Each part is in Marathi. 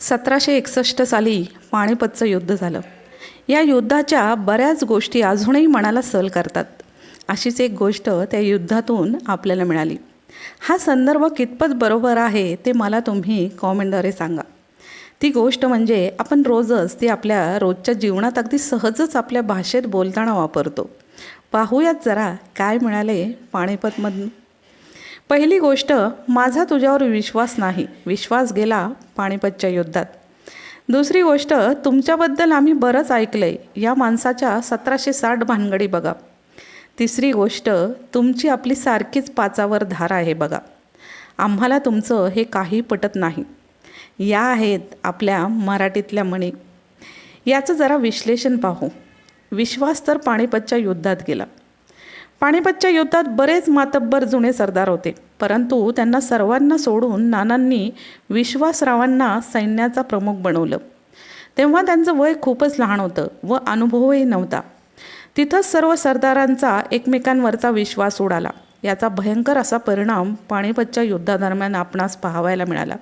सतराशे एकसष्ट साली पाणीपतचं युद्ध झालं. या युद्धाच्या बऱ्याच गोष्टी अजूनही मनाला सल करतात. अशीच एक गोष्ट त्या युद्धातून आपल्याला मिळाली. हा संदर्भ कितपत बरोबर आहे ते मला तुम्ही कॉमेंटद्वारे सांगा. ती गोष्ट म्हणजे आपण रोजच ती आपल्या रोजच्या जीवनात अगदी सहजच आपल्या भाषेत बोलताना वापरतो. पाहूयात जरा काय मिळाले पाणीपतमधून पहिली गोष्ट माझा तुझ्यावर विश्वास नाही. विश्वास गेला पाणीपतच्या युद्धात. दुसरी गोष्ट तुमच्याबद्दल आम्ही बरंच ऐकलं आहे या माणसाच्या सतराशे साठ भानगडी बघा. तिसरी गोष्ट तुमची आपली सारखीच पाचावर धार आहे बघा. आम्हाला तुमचं हे काही पटत नाही. या आहेत आपल्या मराठीतल्या म्हणी. याचं जरा विश्लेषण पाहू. विश्वास तर पाणीपतच्या युद्धात गेला. पाणिपतच्या युद्धात बरेच मातब्बर जुने सरदार होते. परंतु त्यांना सर्वांना सोडून नानांनी विश्वासरावांना सैन्याचा प्रमुख बनवलं. तेव्हा त्यांचं वय खूपच लहान होतं व अनुभवही नव्हता. तिथंच सर्व सरदारांचा एकमेकांवरचा विश्वास उडाला. याचा भयंकर असा परिणाम पाणिपतच्या युद्धादरम्यान आपणास पाहावायला मिळाला.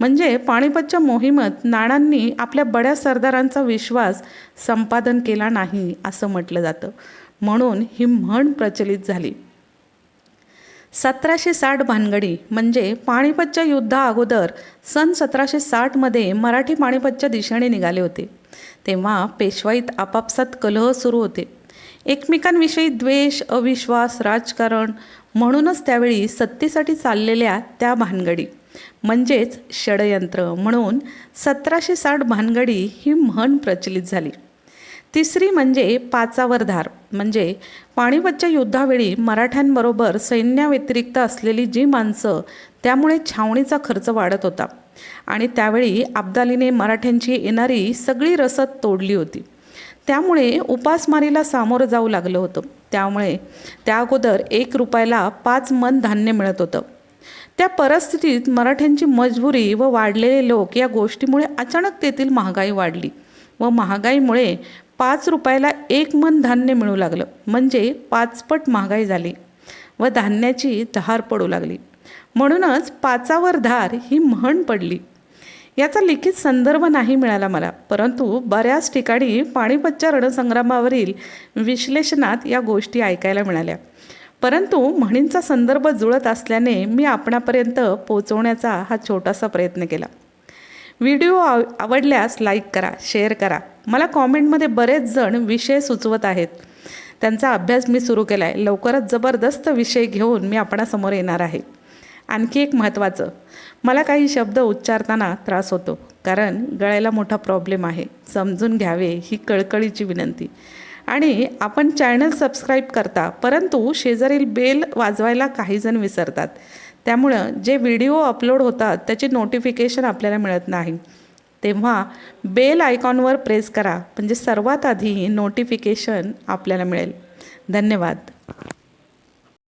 म्हणजे पाणिपतच्या मोहिमेत नाणांनी आपल्या बड्या सरदारांचा विश्वास संपादन केला नाही असं म्हटलं जातं. म्हणून ही म्हण प्रचलित झाली. सतराशे साठ भानगडी म्हणजे पाणीपतच्या युद्धा अगोदर सन सतराशे साठमध्ये मराठी पाणीपतच्या दिशेने निघाले होते. तेव्हा पेशवाईत आपापसात कलह सुरू होते. एकमेकांविषयी द्वेष अविश्वास राजकारण म्हणूनच त्यावेळी सत्तेसाठी चाललेल्या त्या भानगडी म्हणजेच षडयंत्र म्हणून सतराशे साठ भानगडी ही म्हण प्रचलित झाली. तिसरी म्हणजे पाचावर धार म्हणजे पाणीपतच्या युद्धावेळी मराठ्यांबरोबर सैन्याव्यतिरिक्त असलेली जी माणसं त्यामुळे छावणीचा खर्च वाढत होता. आणि त्यावेळी अब्दालीने मराठ्यांची येणारी सगळी रसद तोडली होती. त्यामुळे उपासमारीला सामोरं जाऊ लागलं होतं. त्यामुळे त्या अगोदर एक रुपयाला पाच मन धान्य मिळत होतं. त्या परिस्थितीत मराठ्यांची मजबुरी व वाढलेले लोक या गोष्टीमुळे अचानक तेथील महागाई वाढली व महागाईमुळे पाच रुपयाला एक मन धान्य मिळू लागलं. म्हणजे पाचपट महागाई झाली व धान्याची धार पडू लागली. म्हणूनच पाचावर धार ही म्हण पडली. याचा लिखित संदर्भ नाही मिळाला मला. परंतु बऱ्याच ठिकाणी पाणीपतच्या रणसंग्रामावरील विश्लेषणात या गोष्टी ऐकायला मिळाल्या. परंतु म्हणींचा संदर्भ जुळत असल्याने मी आपणापर्यंत पोचवण्याचा हा छोटासा प्रयत्न केला. व्हिडिओ आव आवडल्यास लाईक करा शेअर करा. मला कॉमेंटमध्ये बरेच जण विषय सुचवत आहेत. त्यांचा अभ्यास मी सुरू केला आहे लवकरच जबरदस्त विषय घेऊन मी आपणासमोर येणार आहे. आणखी एक महत्त्वाचं. मला काही शब्द उच्चारताना त्रास होतो. कारण गळ्याला मोठा प्रॉब्लेम आहे. समजून घ्यावे ही कळकळीची विनंती. आणि आपण चॅनल सबस्क्राईब करता परंतु शेजारील बेल वाजवायला काहीजण विसरतात. त्यामुळं जे व्हिडिओ अपलोड होतात त्याची नोटिफिकेशन आपल्याला मिळत नाही. तेव्हा बेल आयकॉनवर प्रेस करा. म्हणजे सर्वात आधी नोटिफिकेशन आपल्याला मिळेल. धन्यवाद.